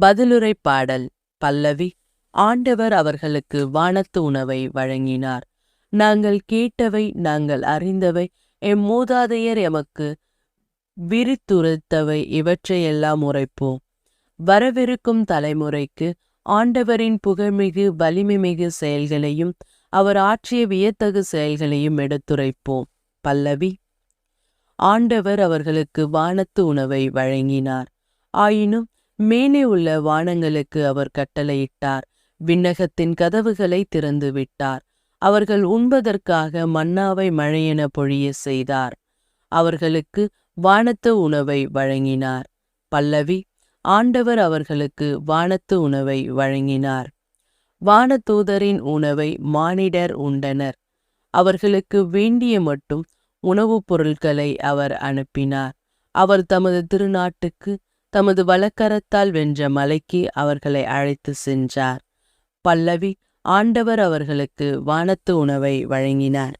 பதிலுரை பாடல் பல்லவி. ஆண்டவர் அவர்களுக்கு வானத்து உணவை வழங்கினார். நாங்கள் கேட்டவை நாங்கள் அறிந்தவை எம் மூதாதையர் எமக்கு விரித்துரைத்தவை இவற்றையெல்லாம் உரைப்போம். வரவிருக்கும் தலைமுறைக்கு ஆண்டவரின் புகழ்மிகு வலிமைமிகு செயல்களையும் அவர் ஆற்றிய வியத்தகு செயல்களையும் எடுத்துரைப்போம். பல்லவி. ஆண்டவர் அவர்களுக்கு வானத்து உணவை வழங்கினார். ஆயினும் மேலே உள்ள வானங்களுக்கு அவர் கட்டளையிட்டார். விண்ணகத்தின் கதவுகளை திறந்து விட்டார். அவர்கள் உண்பதற்காக மன்னாவை மழையென பொழிய செய்தார். அவர்களுக்கு வானத்து உணவை வழங்கினார். பல்லவி ஆண்டவர் அவர்களுக்கு வானத்து உணவை வழங்கினார். வானதூதரின் உணவை மானிடர் உண்டனர். அவர்களுக்கு வேண்டிய மட்டும் உணவுப் பொருட்களை அவர் அனுப்பினார். அவர் தமது திருநாட்டுக்கு தமது வலக்கரத்தால் வென்ற மலைக்கு அவர்களை அழைத்து சென்றார். பல்லவி ஆண்டவர் அவர்களுக்கு வானத்து உணவை வழங்கினார்.